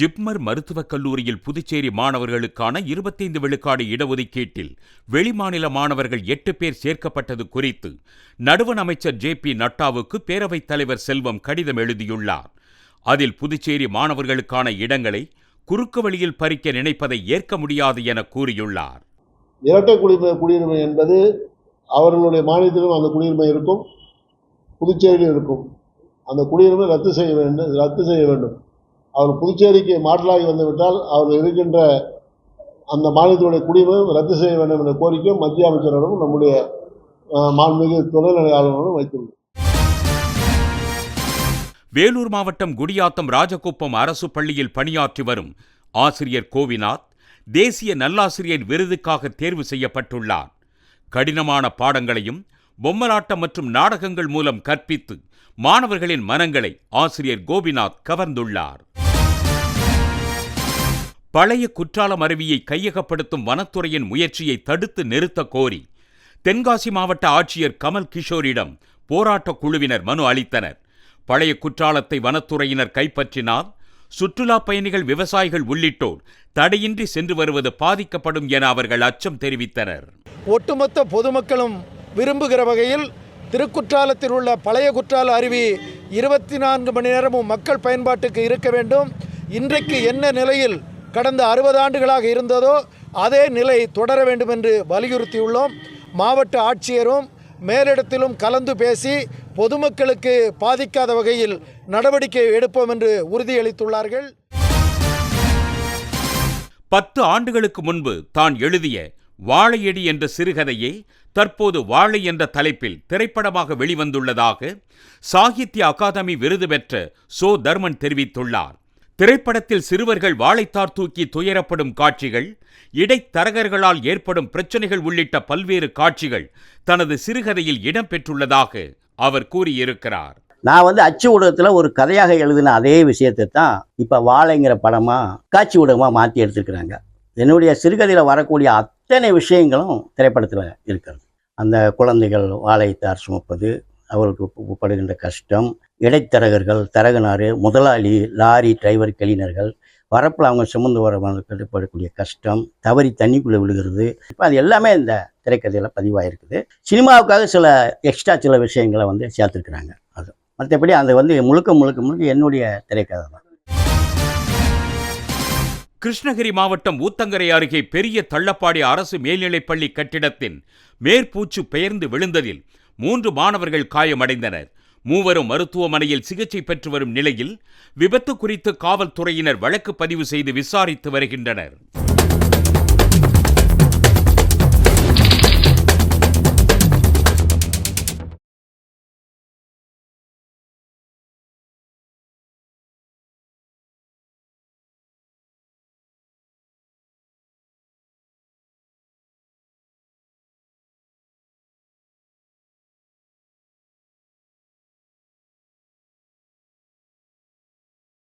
ஜிப்மர் மருத்துவக் கல்லூரியில் புதுச்சேரி மாணவர்களுக்கான இருபத்தைந்து விழுக்காடு இடஒதுக்கீட்டில் வெளிமாநில மாணவர்கள் எட்டு பேர் சேர்க்கப்பட்டது குறித்து நடுவண் அமைச்சர் ஜே பி நட்டாவுக்கு பேரவைத் தலைவர் செல்வம் கடிதம் எழுதியுள்ளார். அதில் புதுச்சேரி மாணவர்களுக்கான இடங்களை குறுக்கு வழியில் பறிக்க நினைப்பதை ஏற்க முடியாது என கூறியுள்ளார். இரட்டை குடியுரிமை குடியுரிமை என்பது அவர்களுடைய மாநிலத்திலும் அந்த குடியுரிமை இருக்கும் புதுச்சேரியிலும் இருக்கும். அந்த குடியுரிமை ரத்து செய்ய வேண்டும் ரத்து செய்ய வேண்டும். அவர் புதுச்சேரிக்கு மாற்றலாகி வந்துவிட்டால் அவர் இருக்கின்ற அந்த மாநிலத்தினுடைய குடிமையும் ரத்து செய்ய வேண்டும் என்ற கோரிக்கையும் மத்திய அமைச்சரிடமும் நம்முடைய மாண்புமிகு துணைநிலை ஆளுநரும் வைத்துள்ளோம் வேலூர் மாவட்டம் குடியாத்தம் ராஜகுப்பம் அரசு பள்ளியில் பணியாற்றி வரும் ஆசிரியர் கோவிநாத் தேசிய நல்லாசிரியர் விருதுக்காக தேர்வு செய்யப்பட்டுள்ளார். கடினமான பாடங்களையும் பொம்மலாட்டம் மற்றும் நாடகங்கள் மூலம் கற்பித்து மாணவர்களின் மனங்களை ஆசிரியர் கோபிநாத் கவர்ந்துள்ளார். பழைய குற்றாலம் அருவியை கையகப்படுத்தும் வனத்துறையின் முயற்சியை தடுத்து நிறுத்த கோரி தென்காசி மாவட்ட ஆட்சியர் கமல் கிஷோரிடம் போராட்டக் குழுவினர் மனு அளித்தனர். பழைய குற்றாலத்தை வனத்துறையினர் கைப்பற்றினால் சுற்றுலா பயணிகள் விவசாயிகள் உள்ளிட்டோர் தடையின்றி சென்று வருவது பாதிக்கப்படும் என அவர்கள் அச்சம் தெரிவித்தனர். ஒட்டுமொத்த பொதுமக்களும் விரும்புகிற வகையில் திருக்குற்றாலத்தில் உள்ள பழைய குற்றால அருவி இருபத்தி நான்கு மணி நேரமும் மக்கள் பயன்பாட்டுக்கு இருக்க வேண்டும். இன்றைக்கு என்ன நிலையில் கடந்த அறுபது ஆண்டுகளாக இருந்ததோ அதே நிலை தொடர வேண்டும் என்று வலியுறுத்தியுள்ளோம். மாவட்ட ஆட்சியரும் மேலிடத்திலும் கலந்து பேசி பொதுமக்களுக்கு பாதிக்காத வகையில் நடவடிக்கை எடுப்போம் என்று உறுதியளித்துள்ளார்கள். பத்து ஆண்டுகளுக்கு முன்பு தான் எழுதிய வாழையடி என்ற சிறுகதையே தற்போது வாழை என்ற தலைப்பில் திரைப்படமாக வெளிவந்துள்ளதாக சாகித்ய அகாதமி விருது பெற்ற சோ தர்மன் தெரிவித்துள்ளார். திரைப்படத்தில் சிறுவர்கள் வாழைத்தார் தூக்கி துயரப்படும் காட்சிகள் இடைத்தரகர்களால் ஏற்படும் பிரச்சனைகள் உள்ளிட்ட பல்வேறு காட்சிகள் தனது சிறுகதையில் இடம்பெற்றுள்ளதாக அவர் கூறியிருக்கிறார். நான் வந்து அச்சு ஊடகத்தில் ஒரு கதையாக எழுதின அதே விஷயத்தை தான் இப்போ வாழைங்கிற படமாக காட்சி ஊடகமாக மாற்றி எடுத்துருக்குறாங்க. என்னுடைய சிறுகதையில் வரக்கூடிய அத்தனை விஷயங்களும் திரைப்படத்தில் இருக்கிறது. அந்த குழந்தைகள் வாழைத்தார் சுமப்பது அவர்களுக்கு படுகின்ற கஷ்டம் இடைத்தரகர்கள் தரகனாறு முதலாளி லாரி டிரைவர் கிளீனர்கள் வரப்பில் அவங்க சுமந்து வர படக்கூடிய கஷ்டம் தவறி தண்ணிக்குள்ளே விழுகிறது. இப்போ அது எல்லாமே இந்த திரைக்கதையில் பதிவாயிருக்குது. சினிமாவுக்காக சில எக்ஸ்ட்ரா சில விஷயங்களை வந்து சேர்த்துருக்குறாங்க அது. மற்றபடி அது வந்து முழுக்க முழுக்க முழுக்க என்னுடைய திரைக்கதை தான். கிருஷ்ணகிரி மாவட்டம் ஊத்தங்கரை அருகே பெரிய தள்ளப்பாடி அரசு மேல்நிலைப்பள்ளி கட்டிடத்தின் மேற்பூச்சு பெயர்ந்து விழுந்ததில் மூன்று மாணவர்கள் காயமடைந்தனர். மூவரும் மருத்துவமனையில் சிகிச்சை பெற்று வரும் நிலையில் விபத்து குறித்து காவல்துறையினர் வழக்கு பதிவு செய்து விசாரித்து வருகின்றனர்.